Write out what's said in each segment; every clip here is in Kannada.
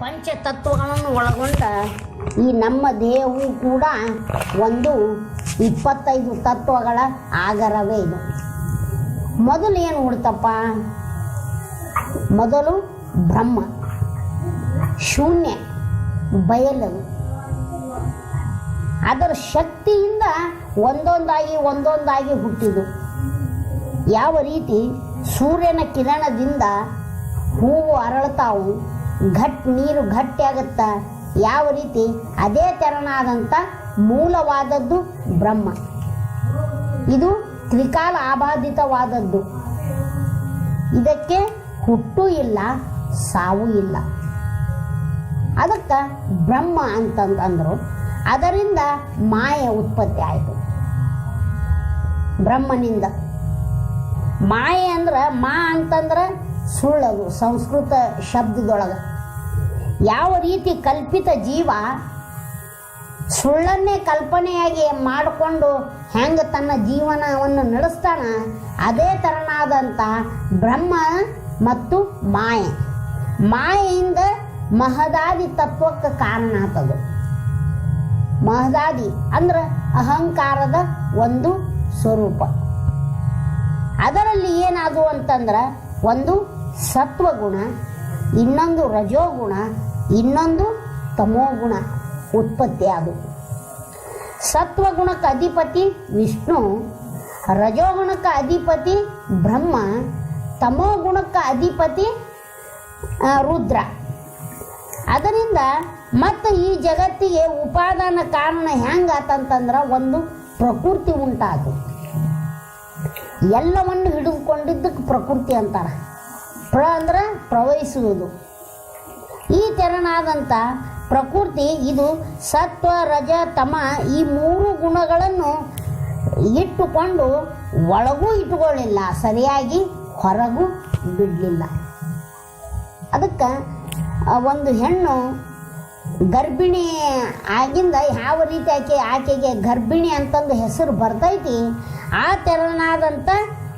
ಪಂಚತತ್ವಗಳನ್ನು ಒಳಗೊಂಡ ಈ ನಮ್ಮ ದೇಹವು ಕೂಡ ಒಂದು ಇಪ್ಪತ್ತೈದು ತತ್ವಗಳ ಆಗರವೇ ಇದು. ಮೊದಲು ಏನು ಹುಡ್ತಪ್ಪ ಮೊದಲು ಬ್ರಹ್ಮ, ಶೂನ್ಯ ಬಯಲು ಅದರ ಶಕ್ತಿಯಿಂದ ಒಂದೊಂದಾಗಿ ಒಂದೊಂದಾಗಿ ಹುಟ್ಟಿದು. ಯಾವ ರೀತಿ? ಸೂರ್ಯನ ಕಿರಣದಿಂದ ಹೂವು ಅರಳ್ತಾವು. ಘಟ್ ನೀರು ಗಟ್ಟಿಯಾಗುತ್ತ ಯಾವ ರೀತಿ ಅದೇ ತೆರನಾದಂಥ ಮೂಲವಾದದ್ದು ಬ್ರಹ್ಮ. ಇದು ತ್ರಿಕಾಲ ಆಬಾಧಿತವಾದದ್ದು. ಇದಕ್ಕೆ ಹುಟ್ಟು ಇಲ್ಲ, ಸಾವು ಇಲ್ಲ. ಅದಕ್ಕೆ ಬ್ರಹ್ಮ ಅಂತಂದ್ರು ಅದರಿಂದ ಮಾಯ ಉತ್ಪತ್ತಿ ಆಯಿತು. ಬ್ರಹ್ಮನಿಂದ. ಮಾಯೆ ಅಂದ್ರೆ ಮಾ ಅಂತಂದ್ರೆ ಸುಳ್ಳದು, ಸಂಸ್ಕೃತ ಶಬ್ದದೊಳಗೆ. ಯಾವ ರೀತಿ ಕಲ್ಪಿತ ಜೀವ ಸುಳ್ಳನ್ನೇ ಕಲ್ಪನೆಯಾಗಿ ಮಾಡಿಕೊಂಡು ಹೆಂಗೆ ತನ್ನ ಜೀವನವನ್ನು ನಡೆಸ್ತಾನ, ಅದೇ ತರನಾದಂಥ ಬ್ರಹ್ಮ ಮತ್ತು ಮಾಯೆ. ಮಾಯೆಯಿಂದ ಮಹದಾದಿ ತತ್ವಕ್ಕೆ ಕಾರಣ ಆತದು. ಮಹದಾದಿ ಅಂದ್ರೆ ಅಹಂಕಾರದ ಒಂದು ಸ್ವರೂಪ. ಅದರಲ್ಲಿ ಏನಾದವು ಅಂತಂದ್ರೆ ಒಂದು ಸತ್ವಗುಣ, ಇನ್ನೊಂದು ರಜೋಗುಣ, ಇನ್ನೊಂದು ತಮೋಗುಣ ಉತ್ಪತ್ತಿ ಅದು. ಸತ್ವಗುಣಕ್ಕೆ ಅಧಿಪತಿ ವಿಷ್ಣು, ರಜೋಗುಣಕ್ಕೆ ಅಧಿಪತಿ ಬ್ರಹ್ಮ, ತಮೋಗುಣಕ್ಕೆ ಅಧಿಪತಿ ರುದ್ರ. ಅದರಿಂದ ಮತ್ತು ಈ ಜಗತ್ತಿಗೆ ಉಪಾದಾನ ಕಾರಣ ಹೆಂಗಾತಂತಂದ್ರೆ ಒಂದು ಪ್ರಕೃತಿ ಉಂಟಾತು ಎಲ್ಲವನ್ನು ಹಿಡಿದುಕೊಂಡಿದ್ದಕ್ಕೆ ಪ್ರಕೃತಿ ಅಂತಾರೆ. ಪ್ರ ಅಂದ್ರೆ ಪ್ರವಹಿಸುವುದು. ಈ ತೆರನಾದಂಥ ಪ್ರಕೃತಿ ಇದು ಸತ್ವ, ರಜ, ತಮ ಈ ಮೂರು ಗುಣಗಳನ್ನು ಇಟ್ಟುಕೊಂಡು ಒಳಗೂ ಇಟ್ಟುಕೊಳ್ಳಿಲ್ಲ. ಸರಿಯಾಗಿ ಹೊರಗೂ ಬಿಡಲಿಲ್ಲ. ಅದಕ್ಕೆ ಒಂದು ಹೆಣ್ಣು ಗರ್ಭಿಣಿ ಆಗಿಂದ ಯಾವ ರೀತಿ ಆಕೆ, ಆಕೆಗೆ ಗರ್ಭಿಣಿ ಅಂತಂದು ಹೆಸರು ಬರ್ತೈತಿ, ಆ ತೆರನಾದಂಥ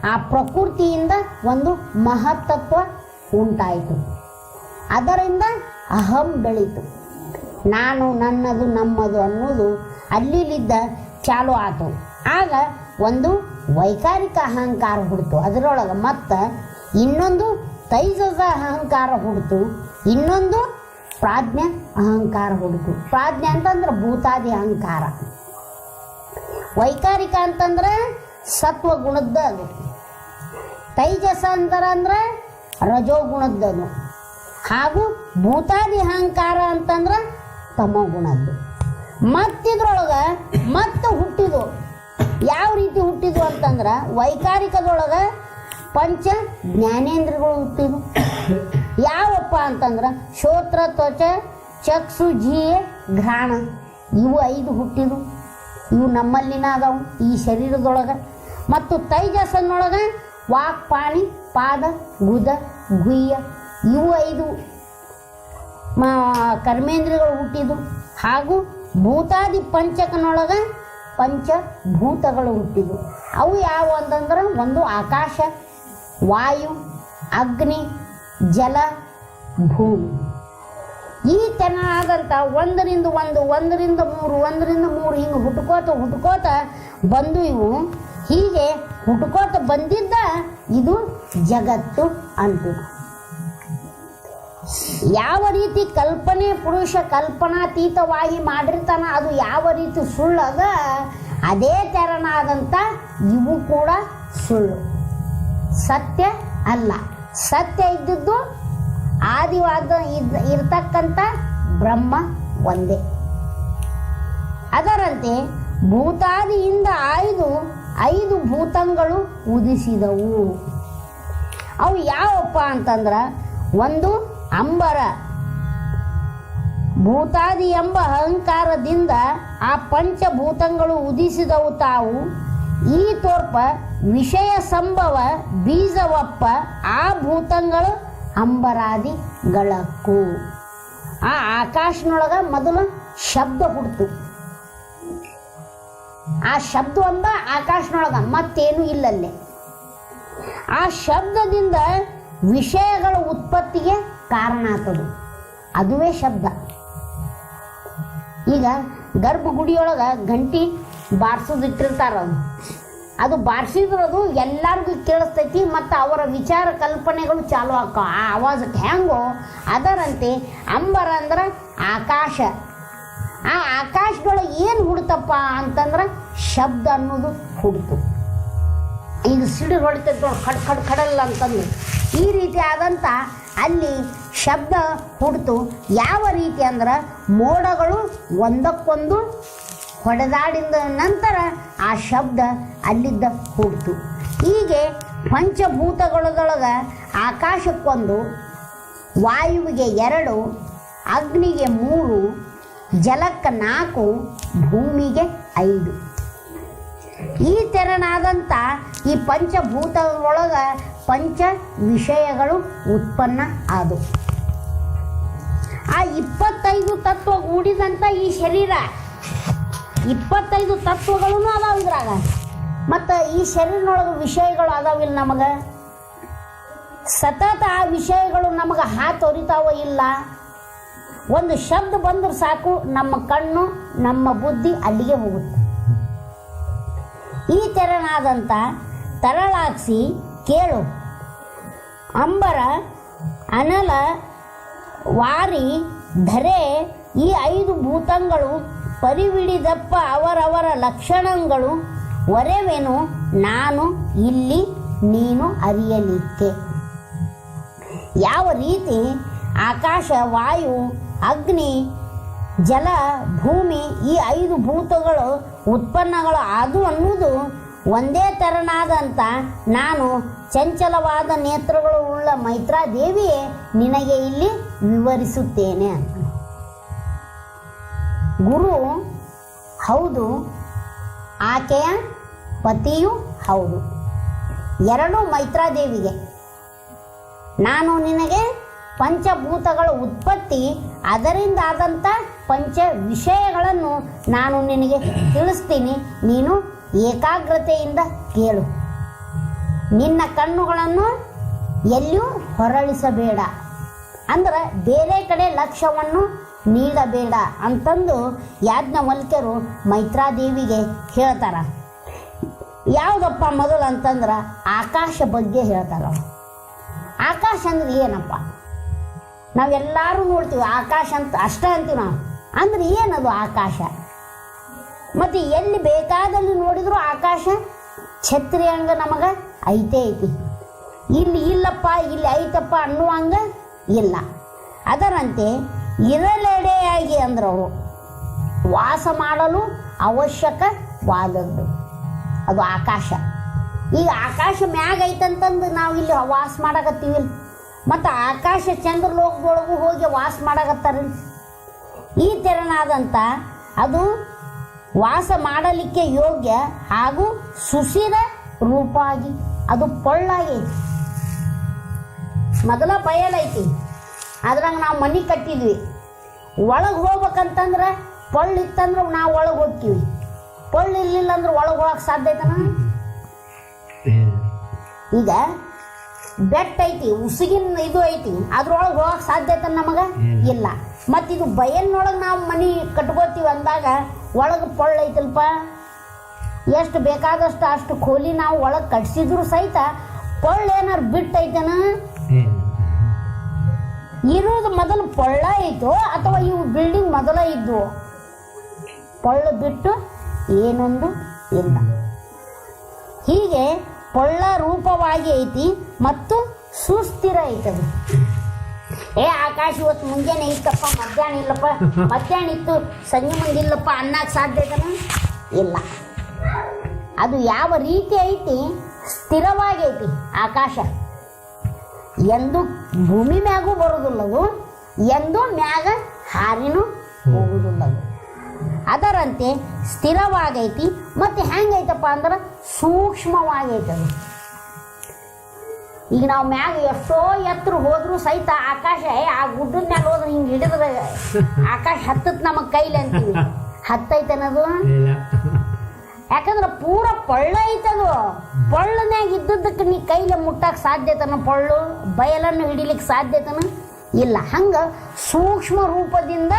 ಆ ಪ್ರಕೃತಿಯಿಂದ ಒಂದು ಮಹತ್ತತ್ವ ಉಂಟಾಯಿತು. ಅದರಿಂದ ಅಹಂ ಬೆಳೀತು. ನಾನು ನನ್ನದು ನಮ್ಮದು ಅನ್ನೋದು ಅಲ್ಲಿಲಿದ್ದ ಚಾಲು ಆತು. ಆಗ ಒಂದು ವೈಕಾರಿಕ ಅಹಂಕಾರ ಹುಡ್ತು. ಅದರೊಳಗೆ ಮತ್ತು ಇನ್ನೊಂದು ತೈಜಸ ಅಹಂಕಾರ ಹುಡ್ತು. ಇನ್ನೊಂದು ಪ್ರಾಜ್ಞೆ ಅಹಂಕಾರ ಹುಡ್ತು. ಪ್ರಾಜ್ಞೆ ಅಂತಂದ್ರೆ ಭೂತಾದಿ ಅಹಂಕಾರ. ವೈಕಾರಿಕ ಅಂತಂದ್ರೆ ಸತ್ವ ಗುಣದ್ದು ಅದು. ತೈಜಸ ಅಂತಾರ ಅಂದ್ರೆ ರಜೋಗುಣದ್ದನು ಹಾಗೂ ಭೂತಾದಿ ಅಹಂಕಾರ ತಮೋ ಗುಣದ್ದು ಮತ್ತಿದ್ರೊಳಗೆ ಮತ್ತೆ ಹುಟ್ಟಿದು. ಯಾವ ರೀತಿ ಹುಟ್ಟಿದ್ವು ಅಂತಂದ್ರೆ ವೈಕಾರಿಕದೊಳಗೆ ಪಂಚ ಜ್ಞಾನೇಂದ್ರಗಳು ಹುಟ್ಟಿದ್ವು ಯಾವಪ್ಪ ಅಂತಂದ್ರೆ ಶೋತ್ರ, ತ್ವಚ, ಚಕ್ಷು, ಜೀಯ, ಘ್ರಾಣ. ಇವು ಐದು ಹುಟ್ಟಿದ್ವು ಇವು ನಮ್ಮಲ್ಲಿನ ಅದಾವು. ಈ ಶರೀರದೊಳಗೆ. ಮತ್ತು ತೈಜಸ್ಸನ್ನೊಳಗೆ ವಾಕ್ ಪಾಣಿ ಪಾದ, ಗುದ, ಗುಯ್ಯ, ಇವು ಐದು ಕರ್ಮೇಂದ್ರಗಳು ಹುಟ್ಟಿದ್ವು ಹುಟ್ಟಿದು ಹಾಗೂ ಭೂತಾದಿ ಪಂಚಕನೊಳಗೆ ಪಂಚಭೂತಗಳು ಹುಟ್ಟಿದು ಅವು ಯಾವ ಅಂತಂದ್ರೆ ಒಂದು ಆಕಾಶ, ವಾಯು, ಅಗ್ನಿ, ಜಲ, ಭೂಮಿ. ಈ ತೆರನಾದಂಥ ಒಂದರಿಂದ ಒಂದು, ಒಂದರಿಂದ ಮೂರು ಒಂದರಿಂದ ಮೂರು ಹಿಂಗೆ ಹುಟ್ಕೋತ ಹುಟ್ಕೋತ ಬಂದು ಇವು ಹೀಗೆ ಹುಟ್ಕೋತ ಬಂದಿದ್ದ ಇದು ಜಗತ್ತು ಅಂತ ಯಾವ ರೀತಿ ಕಲ್ಪನೆ ಪುರುಷ ಕಲ್ಪನಾತೀತವಾಗಿ ಮಾಡಿರ್ತಾನ ಅದು ಯಾವ ರೀತಿ ಸುಳ್ಳದ ಅದೇ ತೆರನಾದಂಥ ಇವು ಕೂಡ ಸುಳ್ಳು. ಸತ್ಯ ಅಲ್ಲ. ಸತ್ಯ ಇದ್ದದ್ದು ಆದಿವಾದ ಇದ್ ಇರ್ತಕ್ಕಂಥ ಬ್ರಹ್ಮ ಒಂದೇ. ಅದರಂತೆ ಭೂತಾದಿಯಿಂದ ಆಯ್ದು ಐದು ಭೂತಂಗಳು ಉದಿಸಿದವು ಅವು ಯಾವಪ್ಪ ಅಂತಂದ್ರೆ ಒಂದು ಅಂಬರ. ಭೂತಾದಿ ಎಂಬ ಅಹಂಕಾರದಿಂದ ಆ ಪಂಚಭೂತಗಳು ಉದಿಸಿದವು ತಾವು. ಈ ತೋರ್ಪ ವಿಷಯ ಸಂಭವ ಬೀಜವಪ್ಪ ಆ ಭೂತಗಳು ಅಂಬರಾದಿಗಳಕ್ಕೂ. ಆ ಆಕಾಶನೊಳಗ ಮೊದಲು ಶಬ್ದ ಹುಡ್ತು ಆ ಶಬ್ದ ಒಂದ ಆಕಾಶನೊಳಗ, ಮತ್ತೇನು ಇಲ್ಲಲ್ಲಿ. ಆ ಶಬ್ದದಿಂದ ವಿಷಯಗಳ ಉತ್ಪತ್ತಿಗೆ ಕಾರಣ ಆಗ್ತದೆ ಅದುವೇ ಶಬ್ದ. ಈಗ ಗರ್ಭಗುಡಿಯೊಳಗೆ ಗಂಟಿ ಬಾರಿಸೋದಿಟ್ಟಿರ್ತಾರ ಅದು ಅದು ಬಾರಿಸಿದ್ರದು ಎಲ್ಲರಿಗೂ ಕೇಳಿಸ್ತೈತಿ ಮತ್ತು ಅವರ ವಿಚಾರ ಕಲ್ಪನೆಗಳು ಚಾಲು ಆಕ ಆ ಆವಾಜಕ್ಕೆ ಹೆಂಗೋ ಅದರಂತೆ ಅಂಬರ ಅಂದ್ರೆ ಆಕಾಶ. ಆ ಆಕಾಶದೊಳಗೆ ಏನು ಹುಡ್ತಪ್ಪ ಅಂತಂದ್ರೆ ಶಬ್ದ ಅನ್ನೋದು ಹುಡ್ತು. ಈಗ ಸಿಡಿ ಹೊಡಿತೈತೆ ನೋಡಿ, ಖಡ್ ಖಡ್ ಅಂತಂದು. ಈ ರೀತಿ ಆದಂಥ ಅಲ್ಲಿ ಶಬ್ದ ಹುಡ್ತು. ಯಾವ ರೀತಿ ಅಂದ್ರೆ ಮೋಡಗಳು ಒಂದಕ್ಕೊಂದು ಹೊಡೆದಾಡಿದ ನಂತರ ಆ ಶಬ್ದ ಅಲ್ಲಿದ್ದ ಹುಡ್ತು. ಹೀಗೆ ಪಂಚಭೂತಗಳದೊಳಗೆ ಆಕಾಶಕ್ಕೊಂದು, ವಾಯುವಿಗೆ ಎರಡು, ಅಗ್ನಿಗೆ ಮೂರು ಜಲಕ್ಕೆ ನಾಲ್ಕು, ಭೂಮಿಗೆ ಐದು. ಈ ತೆರನಾದಂಥ ಈ ಪಂಚಭೂತಗಳೊಳಗ ಪಂಚ ವಿಷಯಗಳು ಉತ್ಪನ್ನ ಆದವು ಆ ಇಪ್ಪತ್ತೈದು ತತ್ವ ಕೂಡಿದಂಥ ಈ ಶರೀರ, ಇಪ್ಪತ್ತೈದು ತತ್ವಗಳೂ ಅದಾವ ಇದ್ರಾಗ. ಮತ್ತು ಈ ಶರೀರನೊಳಗೆ ವಿಷಯಗಳು ಅದಾವಿಲ್ಲ ನಮಗೆ? ಸತತ ಆ ವಿಷಯಗಳು ನಮಗೆ ಹಾತೊರಿತಾವ ಇಲ್ಲ? ಒಂದು ಶಬ್ದ ಬಂದ್ರೆ ಸಾಕು, ನಮ್ಮ ಕಣ್ಣು, ನಮ್ಮ ಬುದ್ಧಿ ಅಲ್ಲಿಗೆ ಹೋಗುತ್ತೆ. ಈ ತೆರನಾದಂಥ ತರಳಾಕ್ಸಿ ಕೇಳು. ಅಂಬರ, ಅನಲ, ವಾರಿ, ಧರೆ, ಈ ಐದು ಭೂತಗಳು ಪರಿವಿಡಿದಪ್ಪ ಅವರವರ ಲಕ್ಷಣಗಳು. ಒರೆವೆನು? ನಾನು, ಇಲ್ಲಿ, ನೀನು ಅರಿಯಲಿಕ್ಕೆ. ಯಾವ ರೀತಿ ಆಕಾಶ, ವಾಯು ಅಗ್ನಿ, ಜಲ, ಭೂಮಿ ಈ ಐದು ಭೂತಗಳು ಉತ್ಪನ್ನಗಳು ಅದು ಅನ್ನುವುದು ಒಂದೇ ತೆರನಾದಂಥ ನಾನು ಚಂಚಲವಾದ ನೇತ್ರಗಳು ಉಳ್ಳ ಮೈತ್ರಾದೇವಿಯೇ ನಿನಗೆ ಇಲ್ಲಿ ವಿವರಿಸುತ್ತೇನೆ ಅಂತ ಗುರು, ಹೌದು, ಆಕೆಯ ಪತಿಯು ಹೌದು. ಎರಡೂ ಮೈತ್ರಾದೇವಿಗೆ. ನಾನು ನಿನಗೆ ಪಂಚಭೂತಗಳ ಉತ್ಪತ್ತಿ, ಅದರಿಂದ ಆದಂಥ ಪಂಚ ವಿಷಯಗಳನ್ನು ನಾನು ನಿನಗೆ ತಿಳಿಸ್ತೀನಿ. ನೀನು ಏಕಾಗ್ರತೆಯಿಂದ ಕೇಳು. ನಿನ್ನ ಕಣ್ಣುಗಳನ್ನು ಎಲ್ಲಿಯೂ ಹೊರಳಿಸಬೇಡ. ಅಂದ್ರೆ ಬೇರೆ ಕಡೆ ಲಕ್ಷ್ಯವನ್ನು ನೀಡಬೇಡ ಅಂತಂದು ಯಾಜ್ಞವಲ್ಕ್ಯರು ಮೈತ್ರಾದೇವಿಗೆ ಹೇಳ್ತಾರ. ಯಾವುದಪ್ಪ ಮೊದಲು ಅಂತಂದ್ರೆ ಆಕಾಶ ಬಗ್ಗೆ ಹೇಳ್ತಾರ. ಆಕಾಶ ಅಂದ್ರೆ ಏನಪ್ಪ? ನಾವೆಲ್ಲರೂ ನೋಡ್ತೀವಿ, ಆಕಾಶ ಅಂತ, ಅಷ್ಟ ಅಂತೀವಿ ನಾವು. ಅಂದ್ರೆ ಏನದು ಆಕಾಶ? ಮತ್ತು ಎಲ್ಲಿ ಬೇಕಾದಲ್ಲಿ ನೋಡಿದ್ರು ಆಕಾಶ ಛತ್ರಿ ಹಂಗ ನಮಗೆ ಐತೆ ಐತಿ. ಇಲ್ಲಿ ಇಲ್ಲಪ್ಪ, ಇಲ್ಲಿ ಐತಪ್ಪ ಅನ್ನುವಂಗ ಇಲ್ಲ. ಅದರಂತೆ ಇರಲೆಡೆಯಾಗಿ ಅಂದ್ರೆ ಅವರು ವಾಸ ಮಾಡಲು ಅವಶ್ಯಕವಾದದ್ದು. ಅದು ಆಕಾಶ. ಈಗ ಆಕಾಶ ಮ್ಯಾಗ ಐತಂತಂದು ನಾವು ಇಲ್ಲಿ ವಾಸ ಮಾಡಕತ್ತೀವಿ. ಮತ್ತು ಆಕಾಶ ಚಂದ್ರಲೋಕದೊಳಗೂ ಹೋಗಿ ವಾಸ ಮಾಡಕತ್ತಾರ ಈ ತೆರನಾದಂಥ ಅದು ವಾಸ ಮಾಡಲಿಕ್ಕೆ ಯೋಗ್ಯ ಹಾಗೂ ಸುಸಿರ ರೂಪಾಗಿ ಅದು ಪೊಳ್ಳಾಗೈತಿ ಮೊದಲ ಬಯಲೈತಿ ಅದ್ರಾಗ ನಾವು ಮನೆ ಕಟ್ಟಿದ್ವಿ. ಒಳಗೆ ಹೋಗ್ಬೇಕಂತಂದ್ರೆ ಪೊಳ್ಳು ಇತ್ತಂದ್ರೆ ನಾವು ಒಳಗೆ ಹೋಗ್ತೀವಿ. ಪೊಳ್ಳು ಇರ್ಲಿಲ್ಲ ಅಂದ್ರೆ ಒಳಗೆ ಹೋಗಕ್ಕೆ ಸಾಧ್ಯ ಐತನ? ಈಗ ಬೆಟ್ಟ ಐತಿ ಉಸುಗಿನ ಇದು ಐತಿ ಅದ್ರೊಳಗೆ ಹೋಗಕ್ಕೆ ಸಾಧ್ಯ ಐತನ ನಮಗೆ? ಇಲ್ಲ. ಮತ್ತು ಇದು ಬಯಲ್ನೊಳಗೆ ನಾವು ಮನೆ ಕಟ್ಕೋತೀವಿ ಅಂದಾಗ ಒಳಗೆ ಪೊಳ್ಳು ಐತಲ್ಪ? ಎಷ್ಟು ಬೇಕಾದಷ್ಟು ಅಷ್ಟು ಕೋಲಿ ನಾವು ಒಳಗೆ ಕಟ್ಸಿದ್ರು ಸಹಿತ ಪೊಳ್ಳ ಏನಾರು ಬಿಟ್ಟೈತನ ಇರೋದು ಮೊದಲು ಪೊಳ್ಳ ಐತೋ ಅಥವಾ ಇವು ಬಿಲ್ಡಿಂಗ್ ಮೊದಲ ಇದ್ವು? ಪೊಳ್ಳು ಬಿಟ್ಟು ಏನೊಂದು ಇಲ್ಲ. ಹೀಗೆ ಪೊಳ್ಳ ರೂಪವಾಗಿ ಐತಿ ಮತ್ತು ಸುಸ್ಥಿರ ಐತದು. ಏ ಆಕಾಶ ಇವತ್ತು ಮುಂಜಾನೆ ಇತ್ತಪ್ಪ, ಮಧ್ಯಾಹ್ನ ಇಲ್ಲಪ್ಪ. ಮಧ್ಯಾಹ್ನ ಇತ್ತು, ಸಂಜೆ ಮುಂದೆ ಇಲ್ಲಪ್ಪ ಅನ್ನಕ್ಕೆ ಸಾಧ್ಯ ಇಲ್ಲ. ಅದು ಯಾವ ರೀತಿ ಐತಿ, ಸ್ಥಿರವಾಗಿ ಐತಿ, ಆಕಾಶ. ಎಂದು ಭೂಮಿ ಮ್ಯಾಗೂ ಬರುವುದಿಲ್ಲದು, ಎಂದು ಮ್ಯಾಗ ಹಾರಿನೂ ಹೋಗುವುದಿಲ್ಲದು. ಅದರಂತೆ ಸ್ಥಿರವಾಗೈತಿ. ಮತ್ತು ಹೆಂಗೈತಪ್ಪ ಅಂದ್ರೆ ಸೂಕ್ಷ್ಮವಾಗೈತೆ ಅದು ಈಗ ನಾವು ಮ್ಯಾಗ ಎಷ್ಟೋ ಎತ್ತರ ಹೋದ್ರೂ ಸಹಿತ ಆಕಾಶ ಆ ಗುಡ್ಡದ ಮ್ಯಾಗ ಹೋದ್ರೆ ಹಿಂಗೆ ಹಿಡಿದ್ರೆ ಆಕಾಶ ಹತ್ತತ್ ನಮಗೆ ಕೈಲಿ ಅಂತೀವಿ. ಅನ್ನೋದು ಯಾಕಂದ್ರೆ ಪೂರ ಪಳ್ಳ ಐತದು. ಪಳ್ಳನ್ಯಾಗ ಇದ್ದದ್ದಕ್ಕೆ ನೀ ಕೈಲಿ ಮುಟ್ಟಕ್ಕೆ ಸಾಧ್ಯತನ ಪಳ್ಳು? ಬಯಲನ್ನು ಹಿಡಿಲಿಕ್ಕೆ ಸಾಧ್ಯತನ ಇಲ್ಲ. ಹಂಗ ಸೂಕ್ಷ್ಮ ರೂಪದಿಂದ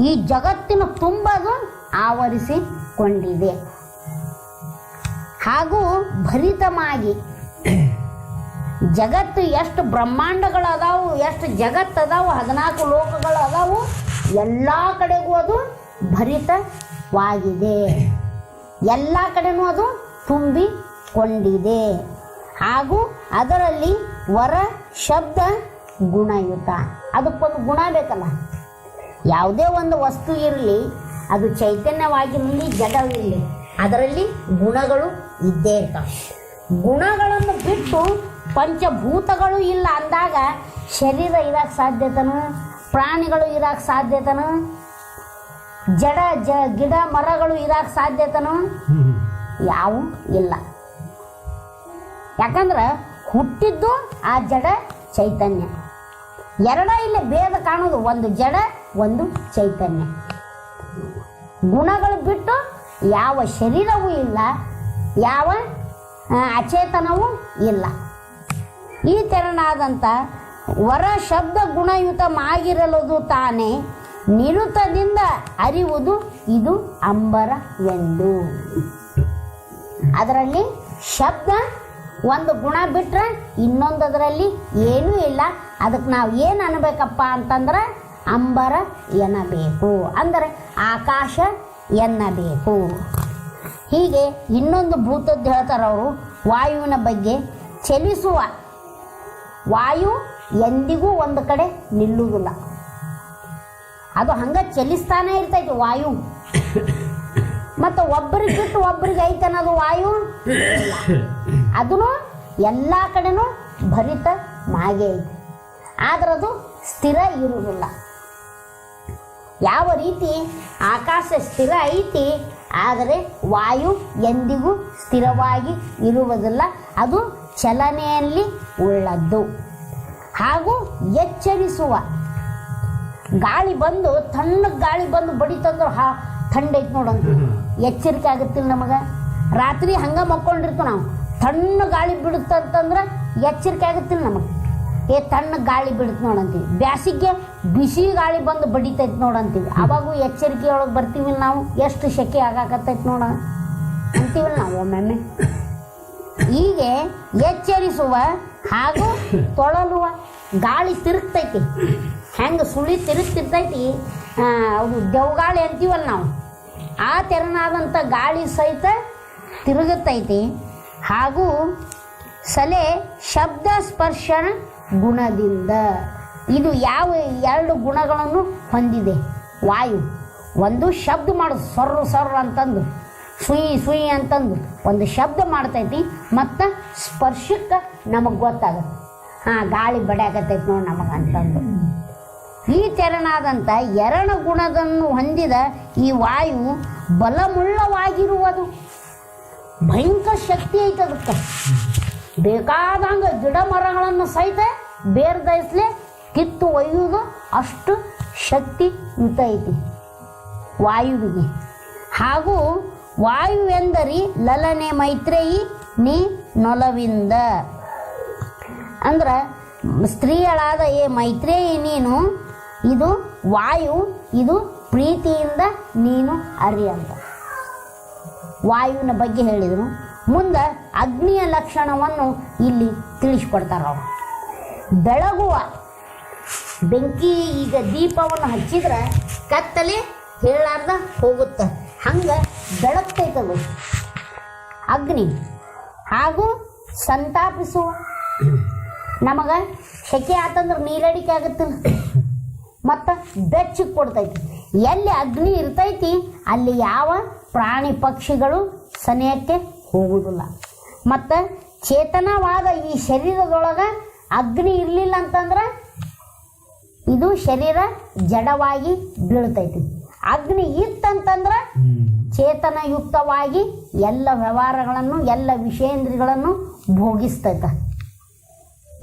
ಈ ಜಗತ್ತಿನ ತುಂಬದು ಆವರಿಸಿಕೊಂಡಿದೆ. ಹಾಗೂ ಭರಿತಮಾಗಿ ಜಗತ್ತು ಎಷ್ಟು ಬ್ರಹ್ಮಾಂಡಗಳು ಅದಾವು ಎಷ್ಟು ಜಗತ್ತು ಅದಾವು ಹದಿನಾಲ್ಕು ಲೋಕಗಳು ಅದಾವು ಎಲ್ಲ ಕಡೆಗೂ ಅದು ಭರಿತವಾಗಿದೆ. ಎಲ್ಲ ಕಡೆನೂ ಅದು ತುಂಬಿಕೊಂಡಿದೆ. ಹಾಗೂ ಅದರಲ್ಲಿ ವರ, ಶಬ್ದ, ಗುಣಯುತ. ಅದಕ್ಕೊಂದು ಗುಣ ಬೇಕಲ್ಲ? ಯಾವುದೇ ಒಂದು ವಸ್ತು ಇರಲಿ, ಅದು ಚೈತನ್ಯವಾಗಿ ಮುಂದೆ ಜಗವಿರಲಿ ಅದರಲ್ಲಿ ಗುಣಗಳು ಇದ್ದೇ ಇರ್ತಾವೆ. ಗುಣಗಳನ್ನು ಬಿಟ್ಟು ಪಂಚಭೂತಗಳು ಇಲ್ಲ ಅಂದಾಗ ಶರೀರ ಇರಕ್ಕೆ ಸಾಧ್ಯತನ, ಪ್ರಾಣಿಗಳು ಇರಕ್ಕೆ ಸಾಧ್ಯತನ, ಜಡ, ಜ, ಗಿಡ, ಮರಗಳು ಇರಕ್ಕೆ ಸಾಧ್ಯತನ ಯಾವು ಇಲ್ಲ. ಯಾಕಂದ್ರೆ ಹುಟ್ಟಿದ್ದು ಆ ಜಡ ಚೈತನ್ಯ. ಎರಡ ಇಲ್ಲಿ ಭೇದ ಕಾಣೋದು. ಒಂದು ಜಡ ಒಂದು ಚೈತನ್ಯ. ಗುಣಗಳು ಬಿಟ್ಟು ಯಾವ ಶರೀರವೂ ಇಲ್ಲ, ಯಾವ ಅಚೇತನವೂ ಇಲ್ಲ. ಈ ತೆರನಾದಂಥ ವರ ಶಬ್ದ ಗುಣಯುತಮಾಗಿರಲದು ತಾನೇ ನಿರುತದಿಂದ ಅರಿವುದು ಇದು ಅಂಬರ ಎಂದು. ಅದರಲ್ಲಿ ಶಬ್ದ ಒಂದು ಗುಣ ಬಿಟ್ರೆ ಇನ್ನೊಂದದರಲ್ಲಿ ಏನೂ ಇಲ್ಲ. ಅದಕ್ಕೆ ನಾವು ಏನು ಅನ್ಬೇಕಪ್ಪ ಅಂತಂದ್ರೆ ಅಂಬರ ಎನ್ನಬೇಕು. ಅಂದರೆ ಆಕಾಶ ಎನ್ನಬೇಕು. ಹೀಗೆ ಇನ್ನೊಂದು ಭೂತದ್ದು ಹೇಳ್ತಾರವರು ವಾಯುವಿನ ಬಗ್ಗೆ ಚಲಿಸುವ. ವಾಯು ಎಂದಿಗೂ ಒಂದು ಕಡೆ ನಿಲ್ಲುವುದಿಲ್ಲ. ಅದು ಹಂಗ ಚಲಿಸ್ತಾನೆ ಇರ್ತೈತಿ ವಾಯು. ಮತ್ತು ಒಬ್ಬರಿಗೆ ಬಿಟ್ಟು ಒಬ್ಬರಿಗೆ ಐತನದು ವಾಯು? ಅದನ್ನು ಎಲ್ಲ ಕಡೆನೂ ಭರಿತ ಮಾಗೆ ಐತಿ. ಆದ್ರೆ ಅದು ಸ್ಥಿರ ಇರುವುದಿಲ್ಲ. ಯಾವ ರೀತಿ ಆಕಾಶ ಸ್ಥಿರ ಐತಿ ಆದರೆ ವಾಯು ಎಂದಿಗೂ ಸ್ಥಿರವಾಗಿ ಇರುವುದಿಲ್ಲ ಅದು ಚಲನೆಯಲ್ಲಿ ಉಳ್ಳದ್ದು. ಹಾಗೂ ಎಚ್ಚರಿಸುವ. ಗಾಳಿ ಬಂದು ತಣ್ಣಗೆ ಗಾಳಿ ಬಂದು ಬಡಿತಂದ್ರೆ ಹಾ ಥಂಡೈತಿ ನೋಡಂತ ಎಚ್ಚರಿಕೆ ಆಗುತ್ತಿಲ್ಲ ನಮಗೆ. ರಾತ್ರಿ ಹಂಗ ಮಕ್ಕೊಂಡಿರ್ತೀವಿ ನಾವು. ತಣ್ಣ ಗಾಳಿ ಬಿಡುತ್ತಂತಂದ್ರೆ ಎಚ್ಚರಿಕೆ ಆಗುತ್ತಿಲ್ಲ ನಮಗೆ. ಏ ತಣ್ಣ ಗಾಳಿ ಬಿಡುತ್ತೆ ನೋಡಂತೀವಿ ಬ್ಯಾಸಿಗೆ ಬಿಸಿ ಗಾಳಿ ಬಂದು ಬಡಿತೈತೆ ನೋಡಂತೀವಿ. ಅವಾಗೂ ಎಚ್ಚರಿಕೆ ಒಳಗೆ ಬರ್ತೀವಿ ನಾವು. ಎಷ್ಟು ಶೆಕೆ ಆಗಾಕತ್ತೈತೆ ನೋಡ. ಅಂತೀವಿ ನಾವು ಒಮ್ಮೊಮ್ಮೆ. ಹೀಗೆ ಎಚ್ಚರಿಸುವ ಹಾಗೂ ತೊಳಲುವ ಗಾಳಿ ತಿರುಗ್ತೈತಿ. ಹೆಂಗೆ ಸುಳಿ ತಿರುಗ್ತಿರ್ತೈತಿ? ಅದು ದೆವ್ಗಾಳಿ ಅಂತೀವಲ್ಲ ನಾವು. ಆ ತೆರನಾದಂಥ ಗಾಳಿ ಸಹಿತ ತಿರುಗುತ್ತೈತಿ ಹಾಗೂ ಸಲೆ ಶಬ್ದ ಸ್ಪರ್ಶನ ಗುಣದಿಂದ ಇದು ಯಾವ ಎರಡು ಗುಣಗಳನ್ನು ಹೊಂದಿದೆ? ವಾಯು. ಒಂದು ಶಬ್ದ ಮಾಡೋದು ಸೊರ್ರು ಸೊರ್ರು ಅಂತಂದು. ಸುಯಿ ಸುಯಿ ಅಂತಂದು. ಒಂದು ಶಬ್ದ ಮಾಡ್ತೈತಿ, ಮತ್ತು ಸ್ಪರ್ಶಕ್ಕೆ ನಮಗೆ ಗೊತ್ತಾಗುತ್ತೆ. ಹಾಂ, ಗಾಳಿ ಬಡಿಯಾಕತ್ತೈತಿ ನೋಡಿ ನಮಗೆ ಅಂತಂದು. ಈ ತೆರನಾದಂಥ ಎರಡ ಗುಣದನ್ನು ಹೊಂದಿದ ಈ ವಾಯು ಬಲಮುಳ್ಳವಾಗಿರುವುದು. ಭಯಂಕರ ಶಕ್ತಿ ಐತೆ ಅದಕ್ಕೆ ಬೇಕಾದಂಗೆ ಗಿಡ ಮರಗಳನ್ನು ಸಹಿತ ಬೇರ್ದೈಸ್ಲೆ ಕಿತ್ತು ಒಯ್ಯುವುದು ಅಷ್ಟು ಶಕ್ತಿ ಐತಿ. ವಾಯುವಿಗೆ. ಹಾಗೂ ವಾಯುವೆಂದರಿ ಲಲನೆ ಮೈತ್ರೇಯಿ ನೀ ನೊಲವಿಂದ. ಅಂದ್ರೆ ಸ್ತ್ರೀಯಳಾದ ಏ ಮೈತ್ರೇಯಿ ನೀನು, ಇದು ವಾಯು, ಇದು ಪ್ರೀತಿಯಿಂದ ನೀನು ಅರಿ ಅಂತ ವಾಯುವಿನ ಬಗ್ಗೆ ಹೇಳಿದರು. ಮುಂದೆ ಅಗ್ನಿಯ ಲಕ್ಷಣವನ್ನು ಇಲ್ಲಿ ತಿಳಿಸ್ಕೊಡ್ತಾರೆ ಅವರು. ಬೆಳಗುವ ಬೆಂಕಿ ಈಗ ದೀಪವನ್ನು ಹಚ್ಚಿದ್ರೆ ಕತ್ತಲೆ ಹೇಳಾರ್ದ ಹೋಗುತ್ತೆ. ಹಂಗೆ ಬೆಳಗ್ತೈತದು ಅಗ್ನಿ. ಹಾಗೂ ಸಂತಾಪಿಸುವ ನಮಗೆ ಸೆಕೆ ಆತಂದ್ರೆ ನೀರಡಿಕೆ ಆಗುತ್ತೆ ಮತ್ತು ಬೆಚ್ಚಗೆ ಕೊಡ್ತೈತಿ. ಎಲ್ಲಿ ಅಗ್ನಿ ಇರ್ತೈತಿ, ಅಲ್ಲಿ ಯಾವ ಪ್ರಾಣಿ ಪಕ್ಷಿಗಳು ಸನೇಹಕ್ಕೆ ಹೋಗುವುದಿಲ್ಲ ಮತ್ತು ಚೇತನವಾದ ಈ ಶರೀರದೊಳಗೆ ಅಗ್ನಿ ಇರಲಿಲ್ಲ ಅಂತಂದ್ರೆ ಇದು ಶರೀರ ಜಡವಾಗಿ ಬೀಳ್ತೈತಿ. ಅಗ್ನಿ ಇತ್ತಂತಂದ್ರೆ ಚೇತನಯುಕ್ತವಾಗಿ ಎಲ್ಲ ವ್ಯವಹಾರಗಳನ್ನು ಎಲ್ಲ ವಿಷೇಂದ್ರಿಗಳನ್ನು ಭೋಗಿಸ್ತೈತ.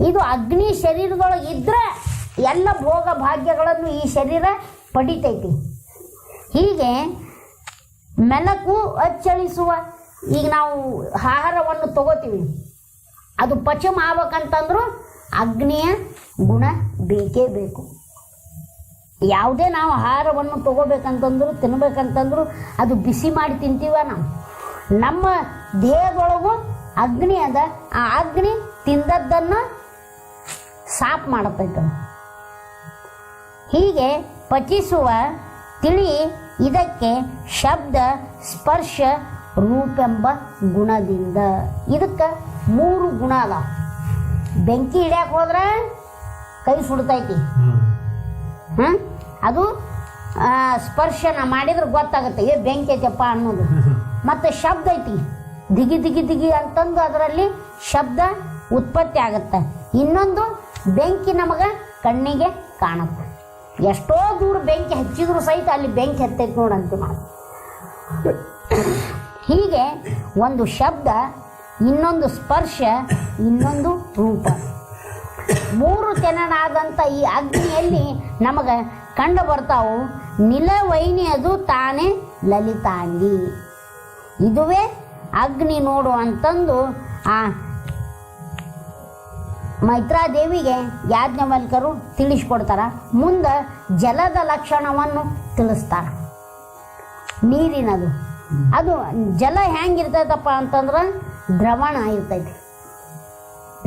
ಇದು ಅಗ್ನಿ ಶರೀರದೊಳಗೆ ಇದ್ರೆ ಎಲ್ಲ ಭೋಗ ಭಾಗ್ಯಗಳನ್ನು ಈ ಶರೀರ ಪಡಿತೈತಿ. ಹೀಗೆ ಮೆಲಕು ಅಚ್ಚಳಿಸುವ ಈಗ ನಾವು ಆಹಾರವನ್ನು ತಗೋತೀವಿ. ಅದು ಪಚಮ ಆಗ್ಬೇಕಂತಂದ್ರು ಅಗ್ನಿಯ ಗುಣ ಬೇಕೇ ಬೇಕು. ಯಾವುದೇ ನಾವು ಆಹಾರವನ್ನು ತಗೋಬೇಕಂತಂದ್ರು, ತಿನ್ಬೇಕಂತಂದ್ರು ಅದು ಬಿಸಿ ಮಾಡಿ ತಿಂತೀವ ನಾವು. ನಮ್ಮ ದೇಹದೊಳಗು ಅಗ್ನಿ ಅದ. ಆ ಅಗ್ನಿ ತಿಂದದ್ದನ್ನು ಸಾಫ್ ಮಾಡತೈತೆ ಹೀಗೆ ಪಚಿಸುವ ತಿಳಿ ಇದಕ್ಕೆ ಶಬ್ದ, ಸ್ಪರ್ಶ ರೂಪೆಂಬ ಗುಣದಿಂದ. ಇದಕ್ಕೆ ಮೂರು ಗುಣ ಅದಾವ. ಬೆಂಕಿ ಹಿಡಿಯಕ್ಕೆ ಹೋದ್ರೆ ಕೈ ಸುಡ್ತೈತಿ. ಹಾಂ ಅದು ಸ್ಪರ್ಶನ ಮಾಡಿದ್ರೆ ಗೊತ್ತಾಗುತ್ತೆ. ಏ, ಬೆಂಕಿ ಐತಪ್ಪ ಅನ್ನೋದು. ಮತ್ತು ಶಬ್ದ ಐತಿ. ದಿಗಿ ದಿಗಿ ದಿಗಿ ಅಂತಂದು ಅದರಲ್ಲಿ ಶಬ್ದ ಉತ್ಪತ್ತಿ ಆಗುತ್ತೆ. ಇನ್ನೊಂದು, ಬೆಂಕಿ ನಮಗೆ ಕಣ್ಣಿಗೆ ಕಾಣುತ್ತೆ. ಎಷ್ಟೋ ದೂರ ಬೆಂಕಿ ಹಚ್ಚಿದ್ರು ಸಹಿತ ಅಲ್ಲಿ ಬೆಂಕಿ ಹತ್ತೈತೆ ನೋಡಂತೆ ನಾವು ಹೀಗೆ ಒಂದು ಶಬ್ದ, ಇನ್ನೊಂದು ಸ್ಪರ್ಶ, ಇನ್ನೊಂದು ರೂಪ. ಮೂರು ತೆನನಾದಂಥ ಈ ಅಗ್ನಿಯಲ್ಲಿ ನಮಗೆ ಕಂಡು ಬರ್ತಾವು ನಿಲವೈನಿ ಅದು ತಾನೇ ಲಲಿತಾಂಗಿ. ಇದುವೇ ಅಗ್ನಿ ನೋಡು ಅಂತಂದು ಆ ಮೈತ್ರಾದೇವಿಗೆ ಯಾಜ್ಞವಲ್ಕರು ತಿಳಿಸ್ಕೊಡ್ತಾರ. ಮುಂದೆ ಜಲದ ಲಕ್ಷಣವನ್ನು ತಿಳಿಸ್ತಾರ. ನೀರಿನದು. ಅದು ಜಲ ಹೆಂಗಿರ್ತೈತಪ್ಪ ಅಂತಂದ್ರೆ ದ್ರವಣ ಇರ್ತೈತಿ.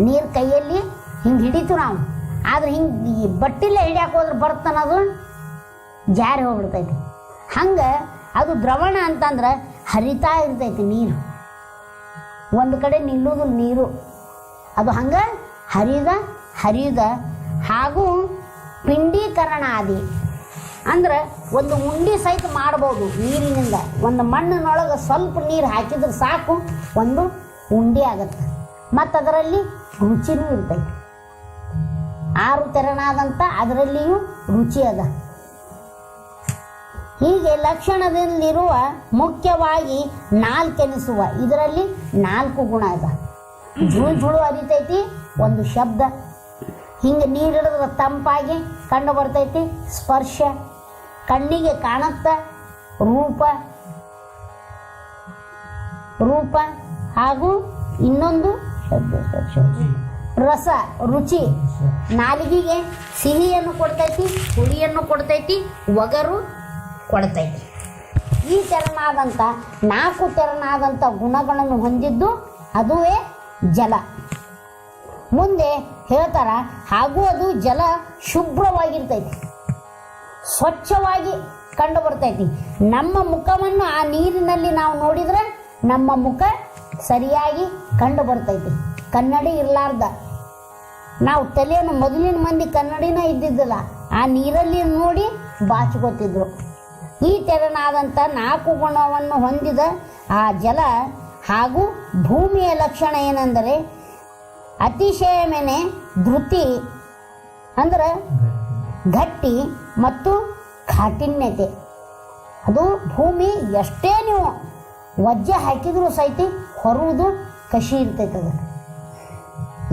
ನೀರು ಕೈಯಲ್ಲಿ ಹಿಂಗೆ ಹಿಡಿತು ನಾವು. ಆದ್ರೆ ಹಿಂಗೆ ಈ ಬಟ್ಟಿಲೆ ಹಿಡಿಯಕ್ಕೆ ಹೋದ್ರೆ ಬರ್ತನದು ಜಾರಿ ಹೋಗ್ಬಿಡ್ತೈತಿ. ಹಂಗೆ ಅದು ದ್ರವಣ ಅಂತಂದ್ರೆ ಹರಿತಾ ಇರ್ತೈತಿ ನೀರು. ಒಂದು ಕಡೆ ನಿಲ್ಲೋದು ನೀರು. ಅದು ಹಂಗೆ ಹರಿದ ಹರಿದ ಹಾಗೂ ಪಿಂಡೀಕರಣ ಆದಿ ಅಂದ್ರೆ ಒಂದು ಉಂಡಿ ಸಹಿತ ಮಾಡ್ಬೋದು ನೀರಿನಿಂದ. ಒಂದು ಮಣ್ಣಿನೊಳಗೆ ಸ್ವಲ್ಪ ನೀರು ಹಾಕಿದ್ರೆ ಸಾಕು, ಒಂದು ಉಂಡಿ ಆಗತ್ತೆ. ಮತ್ತು ಅದರಲ್ಲಿ ರುಚಿನೂ ಇರ್ತೈತಿ ಆರು ತೆರನಾದಂಥ ಅದರಲ್ಲಿಯೂ ರುಚಿ ಅದ. ಹೀಗೆ ಲಕ್ಷಣದಲ್ಲಿರುವ ಮುಖ್ಯವಾಗಿ ನಾಲ್ಕೆನಿಸುವ, ಇದರಲ್ಲಿ ನಾಲ್ಕು ಗುಣ ಅದ. ಜುಳು ಜುಳು ಅರಿತೈತಿ ಒಂದು ಶಬ್ದ. ಹಿಂಗೆ ನೀರಿಡಿದ್ರೆ ತಂಪಾಗಿ ಕಂಡು ಬರ್ತೈತಿ, ಸ್ಪರ್ಶ. ಕಣ್ಣಿಗೆ ಕಾಣುತ್ತ ರೂಪ ರೂಪ ಹಾಗೂ ಇನ್ನೊಂದು ರಸ, ರುಚಿ, ನಾಲಿಗೆಗೆ ಸಿಹಿಯನ್ನು ಕೊಡ್ತೈತಿ, ಹುಳಿಯನ್ನು ಕೊಡ್ತೈತಿ, ಒಗರು ಕೊಡ್ತೈತಿ. ಈ ತೆರನಾದಂಥ ನಾಲ್ಕು ತೆರನಾದಂಥ ಗುಣಗಳನ್ನು ಹೊಂದಿದ್ದು ಅದುವೇ ಜಲ. ಮುಂದೆ ಹೇಳ್ತಾರ, ಹಾಗೂ ಅದು ಜಲ ಶುಭ್ರವಾಗಿರ್ತೈತಿ. ಸ್ವಚ್ಛವಾಗಿ ಕಂಡು ಬರ್ತೈತಿ ನಮ್ಮ ಮುಖವನ್ನು ಆ ನೀರಿನಲ್ಲಿ ನಾವು ನೋಡಿದ್ರೆ ನಮ್ಮ ಮುಖ ಸರಿಯಾಗಿ ಕಂಡು ಬರ್ತೈತಿ ಕನ್ನಡಿ ಇರಲಾರ್ದ. ನಾವು ತಲೆಯನ್ನು ಮೊದಲಿನ ಮಂದಿ ಕನ್ನಡಿನ ಇದ್ದಿದ್ದಿಲ್ಲ. ಆ ನೀರಲ್ಲಿ ನೋಡಿ ಬಾಚಿಕೊತಿದ್ರು. ಈ ತೆರನಾದಂಥ ನಾಲ್ಕು ಗುಣವನ್ನು ಹೊಂದಿದ ಆ ಜಲ ಹಾಗೂ ಭೂಮಿಯ ಲಕ್ಷಣ ಏನೆಂದರೆ ಅತಿಶಯ ಮೆನೆ ಧೃತಿ. ಅಂದ್ರೆ ಗಟ್ಟಿ ಮತ್ತು ಕಾಠಿಣ್ಯತೆ ಅದು ಭೂಮಿ ಎಷ್ಟೇ ನೀವು ವಜ್ಜೆ ಹಾಕಿದರೂ ಸಹಿತ ಹೊರುವುದು ಕಷಿ ಇರ್ತೈತೆ ಅದು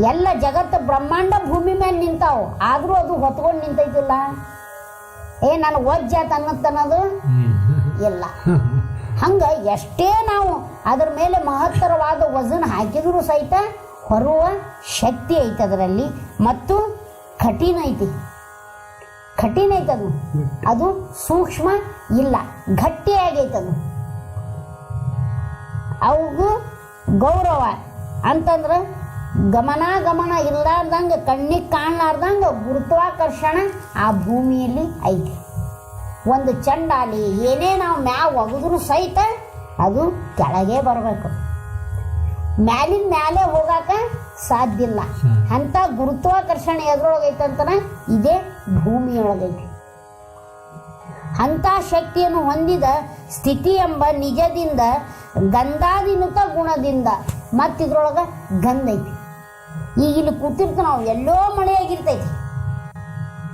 ಎಲ್ಲ ಜಗತ್ತು ಬ್ರಹ್ಮಾಂಡ ಭೂಮಿ ಮೇಲೆ ನಿಂತಾವು. ಆದರೂ ಅದು ಹೊತ್ಕೊಂಡು ನಿಂತೈತಿಲ್ಲ. ಏ ನಾನು ವಜ್ಜೆ ಅನ್ನೋದು ಇಲ್ಲ. ಹಂಗೆ ಎಷ್ಟೇ ನಾವು ಅದರ ಮೇಲೆ ಮಹತ್ತರವಾದ ವಜನ್ ಹಾಕಿದರೂ ಸಹಿತ ಹೊರುವ ಶಕ್ತಿ ಐತೆ ಅದರಲ್ಲಿ ಮತ್ತು ಕಠಿಣ ಐತಿ. ಕಠಿಣ ಐತದು. ಅದು ಸೂಕ್ಷ್ಮ ಇಲ್ಲ ಗಟ್ಟಿಯಾಗೈತದು. ಅದು ಅವು ಗೌರವ. ಅಂತಂದ್ರೆ ಗಮನ ಗಮನ ಇಲ್ಲಾರ್ದಂಗೆ ಕಣ್ಣಿಗೆ ಕಾಣಲಾರ್ದಂಗ ಗುರುತ್ವಾಕರ್ಷಣ ಆ ಭೂಮಿಯಲ್ಲಿ ಐತಿ. ಒಂದು ಚಂಡಾಲಿ ಏನೇ ನಾವು ಮ್ಯಾಗ ಒಗೆದ್ರು ಸಹಿತ ಅದು ಕೆಳಗೆ ಬರಬೇಕು. ಮ್ಯಾಲಿನ ಮ್ಯಾಲೆ ಹೋಗಾಕ ಸಾಧ್ಯ ಇಲ್ಲ. ಅಂತ ಗುರುತ್ವಾಕರ್ಷಣೆ ಎದುರೊಳಗೈತಂತನ ಇದೇ ಭೂಮಿಯೊಳಗೈತಿ ಅಂಥ ಶಕ್ತಿಯನ್ನು ಹೊಂದಿದ ಸ್ಥಿತಿ ಎಂಬ ನಿಜದಿಂದ ಗಂಧಾದಿನುತ ಗುಣದಿಂದ ಮತ್ತಿದ್ರೊಳಗೆ ಗಂಧ ಐತಿ. ಈಗ ಇಲ್ಲಿ ಕೂತಿರ್ತ ನಾವು ಎಲ್ಲೋ ಮಳೆಯಾಗಿರ್ತೈತಿ.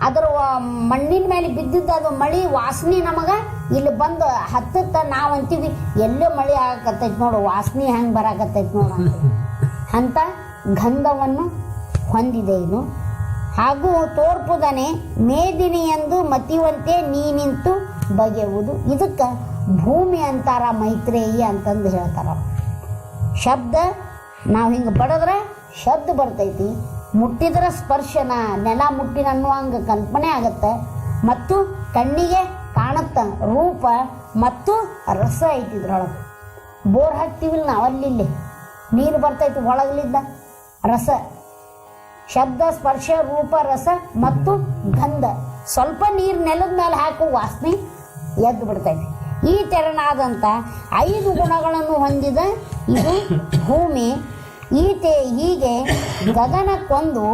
ಅದರ ಮಣ್ಣಿನ ಮೇಲೆ ಬಿದ್ದಿದ್ದ ಅದು ಮಳಿ ವಾಸನೆ ನಮಗೆ ಇಲ್ಲಿ ಬಂದು ಹತ್ತತ್ತ ನಾವು ಅಂತೀವಿ, ಎಲ್ಲೋ ಮಳೆ ಆಗಕತ್ತೈತಿ ನೋಡು, ವಾಸನೆ ಹೆಂಗೆ ಬರಾಕತ್ತೈತಿ ನೋಡು ಅಂತ. ಗಂಧವನ್ನು ಹೊಂದಿದೆ ಇದು. ಹಾಗೂ ತೋರ್ಪುದನೆ ಮೇದಿನಿ ಎಂದು ಮತಿವಂತೆ ನೀ ನಿಂತು ಬಗೆಯುವುದು. ಇದಕ್ಕೆ ಭೂಮಿ ಅಂತಾರ ಮೈತ್ರೇಯಿ ಅಂತಂದು ಹೇಳ್ತಾರ ಶಬ್ದ, ನಾವು ಹಿಂಗೆ ಬಡದ್ರೆ ಶಬ್ದ ಬರ್ತೈತಿ. ಮುಟ್ಟಿದ್ರೆ ಸ್ಪರ್ಶನ, ನೆಲ ಮುಟ್ಟಿನ ಅನ್ನುವಂಗ ಕಲ್ಪನೆ ಆಗತ್ತೆ. ಮತ್ತು ಕಣ್ಣಿಗೆ ಕಾಣುತ್ತ ರೂಪ ಮತ್ತು ರಸ ಐತಿ ಇದ್ರೊಳಗೆ. ಬೋರ್ ಹಾಕ್ತೀವಿಲ್ಲ ನಾವು ಅಲ್ಲಿ ನೀರು ಬರ್ತೈತಿ ಒಳಗಲಿದ್ದ ರಸ. ಶಬ್ದ, ಸ್ಪರ್ಶ, ರೂಪ, ರಸ ಮತ್ತು ಗಂಧ. ಸ್ವಲ್ಪ ನೀರು ನೆಲದ ಮೇಲೆ ಹಾಕು ವಾಸನೆ ಎದ್ದು ಬಿಡ್ತೈತಿ. ಈ ತೆರನಾದಂಥ ಐದು ಗುಣಗಳನ್ನು ಹೊಂದಿದ ಇದು ಭೂಮಿ. ಈತೆ ಹೀಗೆ ಗಗನಕ್ಕೊಂದು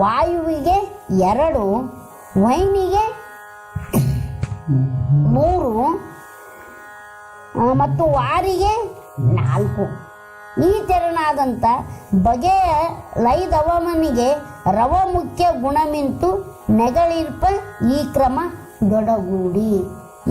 ವಾಯುವಿಗೆ ಎರಡು, ವೈನಿಗೆ ಮೂರು ಮತ್ತು ವಾರಿಗೆ ನಾಲ್ಕು. ಈ ತೆರನಾದಂಥ ಬಗೆಯ ಲೈದವಮನಿಗೆ ರವ ಮುಖ್ಯ ಗುಣಮಿಂತು ನೆಗಳಿರ್ಪ ಈ ಕ್ರಮ ದೊಡಗೂಡಿ.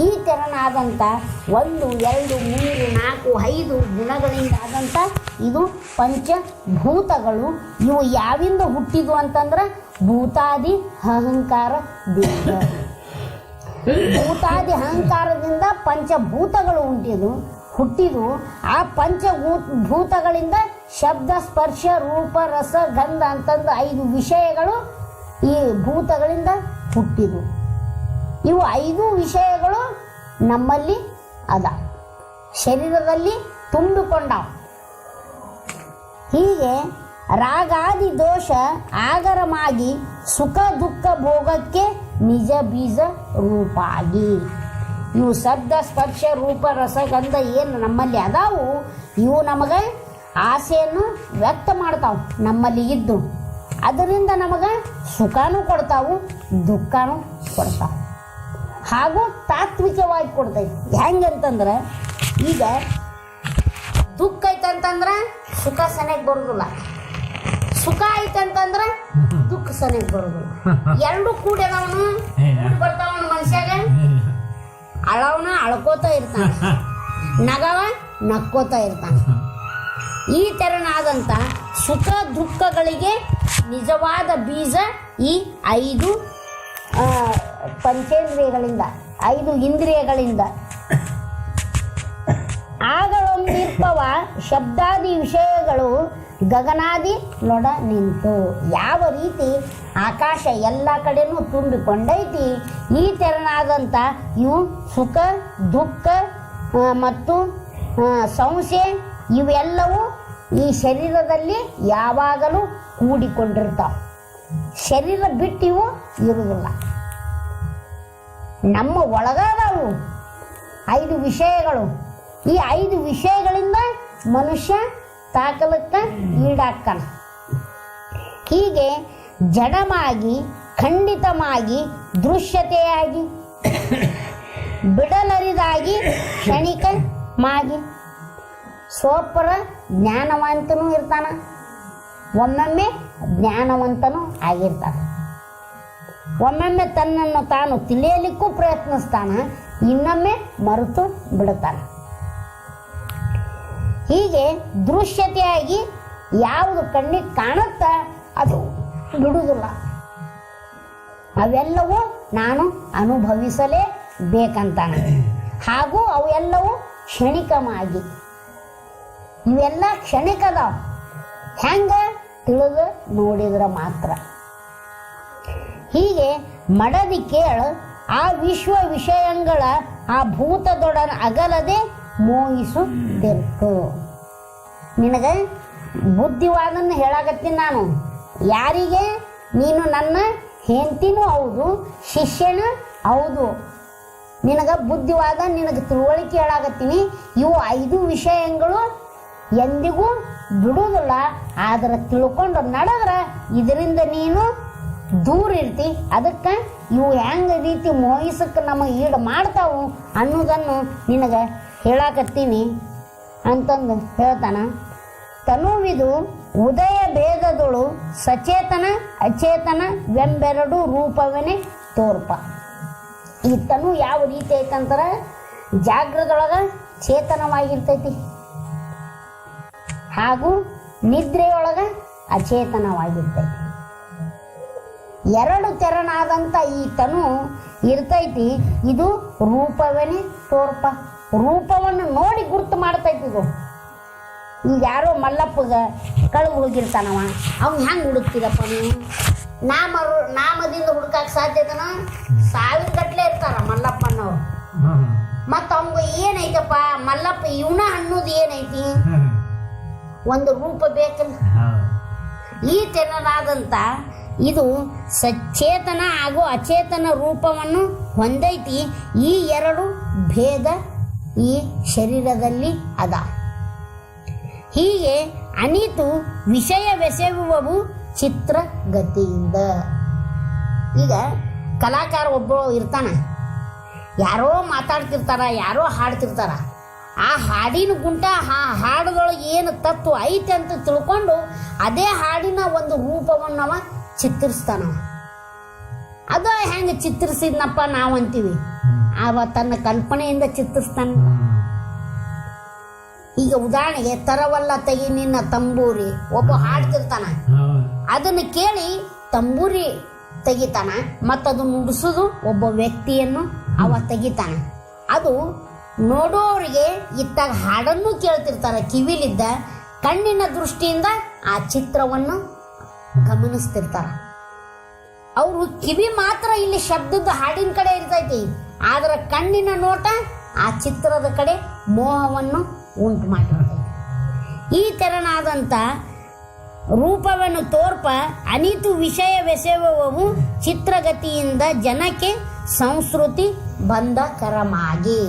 ಈ ತೆರನಾದಂಥ ಒಂದು, ಎರಡು, ಮೂರು, ನಾಲ್ಕು, ಐದು ಗುಣಗಳಿಂದ ಆದಂಥ ಇದು ಪಂಚಭೂತಗಳು. ಇವು ಯಾವಿಂದ ಹುಟ್ಟಿದ್ವು ಅಂತಂದ್ರೆ ಭೂತಾದಿ ಅಹಂಕಾರ ಭೂತಾದಿ ಅಹಂಕಾರದಿಂದ ಪಂಚಭೂತಗಳು ಹುಟ್ಟಿದು ಹುಟ್ಟಿದು ಆ ಪಂಚಭೂ ಭೂತಗಳಿಂದ ಶಬ್ದ, ಸ್ಪರ್ಶ, ರೂಪ, ರಸ, ಗಂಧ ಅಂತಂದು ಐದು ವಿಷಯಗಳು ಈ ಭೂತಗಳಿಂದ ಹುಟ್ಟಿದು. ಇವು ಐದು ವಿಷಯಗಳು ನಮ್ಮಲ್ಲಿ ಅದ. ಶರೀರದಲ್ಲಿ ತುಂಬಿಕೊಂಡವು ಹೀಗೆ ರಾಗಾದಿ ದೋಷ ಆಗರಮಾಗಿ ಸುಖ ದುಃಖ ಭೋಗಕ್ಕೆ ನಿಜ ಬೀಜ ರೂಪಾಗಿ. ಇವು ಶಬ್ದ ಸ್ಪರ್ಶ ರೂಪ ರಸಗಂಧ ಏನು ನಮ್ಮಲ್ಲಿ ಅದಾವು ಇವು ನಮಗೆ ಆಸೆಯನ್ನು ವ್ಯಕ್ತ ಮಾಡ್ತಾವು ನಮ್ಮಲ್ಲಿ ಇದ್ದು. ಅದರಿಂದ ನಮಗೆ ಸುಖನೂ ಕೊಡ್ತಾವು ದುಃಖನೂ ಕೊಡ್ತಾವೆ. ಹಾಗೂ ತಾತ್ವಿಕವಾಗಿ ಕೊಡ್ತೈತಿ. ಹೆಂಗಂತಂದ್ರೆ ಈಗ ದುಃಖ ಐತಂತಂದ್ರೆ ಸುಖ ಸನಿಗೆ ಬರೋದಿಲ್ಲ. ಸುಖ ಐತಂತಂದ್ರೆ ದುಃಖ ಸನಿಗೆ ಬರೋದಿಲ್ಲ. ಎರಡು ಕೂಡ ಬರ್ತಾವ ಕೂಡಿ ಬರ್ತಾವನು ಮನುಷ್ಯಾಗ. ಅಳವನ ಅಳ್ಕೋತ ಇರ್ತಾನೆ. ನಗವ ನಕ್ಕೋತ ಇರ್ತಾನೆ. ಈ ತೆರನಾದಂಥ ಸುಖ ದುಃಖಗಳಿಗೆ ನಿಜವಾದ ಬೀಜ ಈ ಐದು ಪಂಚೇಂದ್ರಿಯಗಳಿಂದ ಐದು ಇಂದ್ರಿಯಗಳಿಂದ. ಆಗಳೊಂದಿರ್ಪವ ಶಬ್ದಾದಿ ವಿಷಯಗಳು ಗಗನಾದಿ ಲೊಡ ನಿಂತು. ಯಾವ ರೀತಿ ಆಕಾಶ ಎಲ್ಲ ಕಡೆನೂ ತುಂಬಿಕೊಂಡೈತಿ. ಈ ತೆರನಾದಂಥ ಇವು ಸುಖ, ದುಃಖ ಮತ್ತು ಸಂಸೆ ಇವೆಲ್ಲವೂ ಈ ಶರೀರದಲ್ಲಿ ಯಾವಾಗಲೂ ಕೂಡಿಕೊಂಡಿರ್ತಾವೆ. ಶರೀರ ಬಿಟ್ಟಿವು ಇರುವುದಿಲ್ಲ. ನಮ್ಮ ಒಳಗಾದವು ಐದು ವಿಷಯಗಳು. ಈ ಐದು ವಿಷಯಗಳಿಂದ ಮನುಷ್ಯ ತಾಕಲಕ್ಕ ಈಡಾಕ್ತಾನ ಹೀಗೆ ಜಡಮಾಗಿ ಖಂಡಿತವಾಗಿ ದೃಶ್ಯತೆಯಾಗಿ, ಬಿಡಲರಿದಾಗಿ ಕ್ಷಣಿಕ ಮಾಗಿ ಸೋಪರ ಜ್ಞಾನವಂತನೂ ಇರ್ತಾನ. ಒಮ್ಮೊಮ್ಮೆ ಜ್ಞಾನವಂತನೂ ಆಗಿರ್ತಾನ. ಒಮ್ಮೊಮ್ಮೆ ತನ್ನನ್ನು ತಾನು ತಿಳಿಯಲಿಕ್ಕೂ ಪ್ರಯತ್ನಿಸ್ತಾನ, ಇನ್ನೊಮ್ಮೆ ಮರೆತು ಬಿಡುತ್ತಾನ. ಹೀಗೆ ದೃಶ್ಯತೆಯಾಗಿ, ಯಾವುದು ಕಣ್ಣಿಗೆ ಕಾಣುತ್ತಾ, ಅದು ಬಿಡುವುದಿಲ್ಲ. ಅವೆಲ್ಲವೂ ನಾನು ಅನುಭವಿಸಲೇ ಬೇಕಂತಾನೆ. ಹಾಗೂ ಅವೆಲ್ಲವೂ ಕ್ಷಣಿಕವಾಗಿ. ಇವೆಲ್ಲ ಕ್ಷಣಿಕದ ಹೆಂಗ ತಿಳಿದು ನೋಡಿದ್ರೆ ಮಾತ್ರ. ಹೀಗೆ ಮಡದಿ ಕೇಳ ಆ ವಿಶ್ವ ವಿಷಯಗಳ ಆ ಭೂತದೊಡನ ಅಗಲದೆ ಮೋಹಿಸುತ್ತಿರ್ತು ನಿನಗೆ ಬುದ್ಧಿವಾದನ್ನು ಹೇಳಾಗತ್ತೀನಿ ನಾನು. ಯಾರಿಗೆ? ನೀನು ನನ್ನ ಹೆಂಡತಿನೂ ಹೌದು, ಶಿಷ್ಯನು ಹೌದು. ನಿನಗೆ ಬುದ್ಧಿವಾದ, ನಿನಗೆ ತಿಳುವಳಿಕೆ ಹೇಳಾಗತ್ತೀನಿ ಇವು ಐದು ವಿಷಯಗಳು ಎಂದಿಗೂ ಬಿಡುವುದಿಲ್ಲ. ಆದ್ರೆ ತಿಳ್ಕೊಂಡು ನಡೆದ್ರೆ. ಇದರಿಂದ ನೀನು ದೂರ ಇರ್ತಿ. ಅದಕ್ಕೆ ಇವು ಹೆಂಗೆ ರೀತಿ ಮೋಹಿಸಕ್ಕೆ ನಮಗೆ ಈಡು ಮಾಡ್ತಾವು ಅನ್ನೋದನ್ನು ನಿನಗೆ ಹೇಳಾಕತ್ತೀನಿ ಅಂತಂದು ಹೇಳ್ತಾನ. ತನುವಿದು ಉದಯ ಭೇದಗಳು ಸಚೇತನ, ಅಚೇತನ ವೆಂಬೆರಡು ರೂಪವನೇ ತೋರ್ಪ. ಈ ಯಾವ ರೀತಿ ಐತಂತರ? ಜಾಗ್ರದೊಳಗ ಚೇತನವಾಗಿರ್ತೈತಿ. ಹಾಗೂ ನಿದ್ರೆಯೊಳಗ ಅಚೇತನವಾಗಿರ್ತೈತಿ. ಎರಡು ತೆರನಾದಂಥ ಈ ತನು ಇರ್ತೈತಿ, ಇದು ರೂಪವೇನೆ ತೋರ್ಪ. ರೂಪವನ್ನು ನೋಡಿ ಗುರುತು ಮಾಡ್ತೈತಿ ಇದು. ಈಗ ಯಾರೋ ಮಲ್ಲಪ್ಪಗ ಕಳೆದು ಹೋಗಿರ್ತಾನವ ಅವ್ನು ಹೆಂಗೆ ಹುಡುಕ್ತಿರಪ್ಪ ನೀವು ನಾಮ ನಾಮದಿಂದ ಹುಡುಕಕ್ಕೆ ಸಾಧ್ಯತನ ಸಾವಿರ ಗಟ್ಟಲೆ ಇರ್ತಾರ ಮಲ್ಲಪ್ಪನವ್ರು. ಮತ್ತು ಅವಂಗ ಏನೈತಪ್ಪ? ಮಲ್ಲಪ್ಪ ಇವನ ಅನ್ನೋದು ಏನೈತಿ? ಒಂದು ರೂಪ ಬೇಕಲ್ಲ. ಈ ತೆರನಾದಂಥ ಇದು ಸಚೇತನ ಹಾಗೂ ಅಚೇತನ ರೂಪವನ್ನು ಹೊಂದೈತಿ. ಈ ಎರಡು ಭೇದ ಈ ಶರೀರದಲ್ಲಿ ಅದ. ಹೀಗೆ ಅನಿತು ವಿಷಯವೆಸೆಯುವವು ಚಿತ್ರಗತಿಯಿಂದ. ಈಗ ಕಲಾಕಾರ ಒಬ್ಬ ಇರ್ತಾನ ಯಾರೋ ಮಾತಾಡ್ತಿರ್ತಾರ ಯಾರೋ ಹಾಡ್ತಿರ್ತಾರ ಆ ಹಾಡಿನ ಗುಂಟ ಆ ಹಾಡದೊಳಗೆ ಏನು ತತ್ವ ಐತೆ ಅಂತ ತಿಳ್ಕೊಂಡು ಅದೇ ಹಾಡಿನ ಒಂದು ರೂಪವನ್ನು ಅವ ಚಿತ್ರಿಸ್ತಾನವ ಅದು ಹೆಂಗೆ ಚಿತ್ರಿಸಿದ್ನಪ್ಪ ನಾವು ಅಂತೀವಿ ಅವ ತನ್ನ ಕಲ್ಪನೆಯಿಂದ ಚಿತ್ರಿಸ್ತಾನ. ಈಗ ಉದಾಹರಣೆಗೆ ತರವಲ್ಲ ತೆಗಿ ನಿನ್ನ ತಂಬೂರಿ ಒಬ್ಬ ಹಾಡ್ತಿರ್ತಾನ. ಅದನ್ನ ಕೇಳಿ ತಂಬೂರಿ ತೆಗಿತಾನ ಮತ್ತು ಅದು ನುಡಿಸೋದು ಒಬ್ಬ ವ್ಯಕ್ತಿಯನ್ನು ಅವ ತೆಗಿತಾನ. ಅದು ನೋಡೋರಿಗೆ ಇತ್ತಾಗ ಹಾಡನ್ನು ಕೇಳ್ತಿರ್ತಾರ ಕಿವಿಲಿದ್ದ ಕಣ್ಣಿನ ದೃಷ್ಟಿಯಿಂದ ಆ ಚಿತ್ರವನ್ನು ಗಮನಿಸ್ತಿರ್ತಾರ. ಅವರು ಕಿವಿ ಮಾತ್ರ ಇಲ್ಲಿ ಶಬ್ದದ ಹಾಡಿನ ಕಡೆ ಇರ್ತೈತಿ ಆದ್ರೆ ಕಣ್ಣಿನ ನೋಟ ಆ ಚಿತ್ರದ ಕಡೆ ಮೋಹವನ್ನು ಉಂಟು ಮಾಡಿರೋದು ಈ ತೆರನಾದಂಥ ರೂಪವನ್ನು ತೋರ್ಪ ಅನಿತು ವಿಷಯ ವಿಷಯವೆಸೆಯುವವು ಚಿತ್ರಗತಿಯಿಂದ ಜನಕ್ಕೆ ಸಂಸ್ಕೃತಿ ಬಂಧಕರಮಾಗಿ.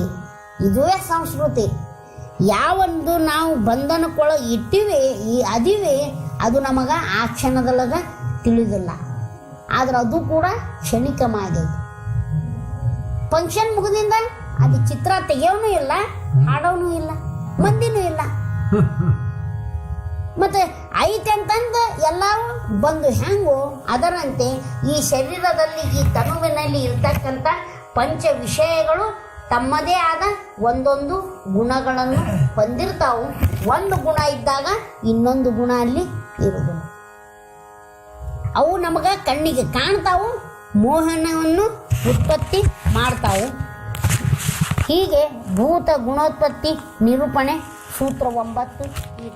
ಇದುವೇ ಸಂಸ್ಕೃತಿ. ಯಾವೊಂದು ನಾವು ಬಂಧನಕ್ಕೊಳಗೆ ಇಟ್ಟಿವೆ, ಈ ಅದಿವೆ, ಅದು ನಮಗೆ ಆ ಕ್ಷಣದೊಳಗೆ ತಿಳಿದಿಲ್ಲ. ಆದ್ರೆ ಅದು ಕೂಡ ಕ್ಷಣಿಕವಾಗೈತಿ ಫಂಕ್ಷನ್ ಮುಗಿದಿಂದ ಅದು ಚಿತ್ರ ತೆಗಿಯೋನು ಇಲ್ಲ, ಹಾಡೋನು ಇಲ್ಲ. ಮಂದಿನೂ ಇಲ್ಲ. ಮತ್ತೆ ಐತೆ ಅಂತಂದು ಎಲ್ಲರೂ ಬಂದು ಹೆಂಗೋ ಅದರಂತೆ ಈ ಶರೀರದಲ್ಲಿ ಈ ತನುವಿನಲ್ಲಿ ಇರ್ತಕ್ಕಂಥ ಪಂಚ ವಿಷಯಗಳು ತಮ್ಮದೇ ಆದ ಒಂದೊಂದು ಗುಣಗಳನ್ನು ಹೊಂದಿರ್ತಾವು. ಒಂದು ಗುಣ ಇದ್ದಾಗ ಇನ್ನೊಂದು ಗುಣ ಅಲ್ಲಿ ಇರುವುದು. ಅವು ನಮಗೆ ಕಣ್ಣಿಗೆ ಕಾಣ್ತಾವು, ಮೋಹನವನ್ನು ಉತ್ಪತ್ತಿ ಮಾಡ್ತಾವು. ಹೀಗೆ ಭೂತ ಗುಣೋತ್ಪತ್ತಿ ನಿರೂಪಣೆ ಸೂತ್ರ ಒಂಬತ್ತು ಈ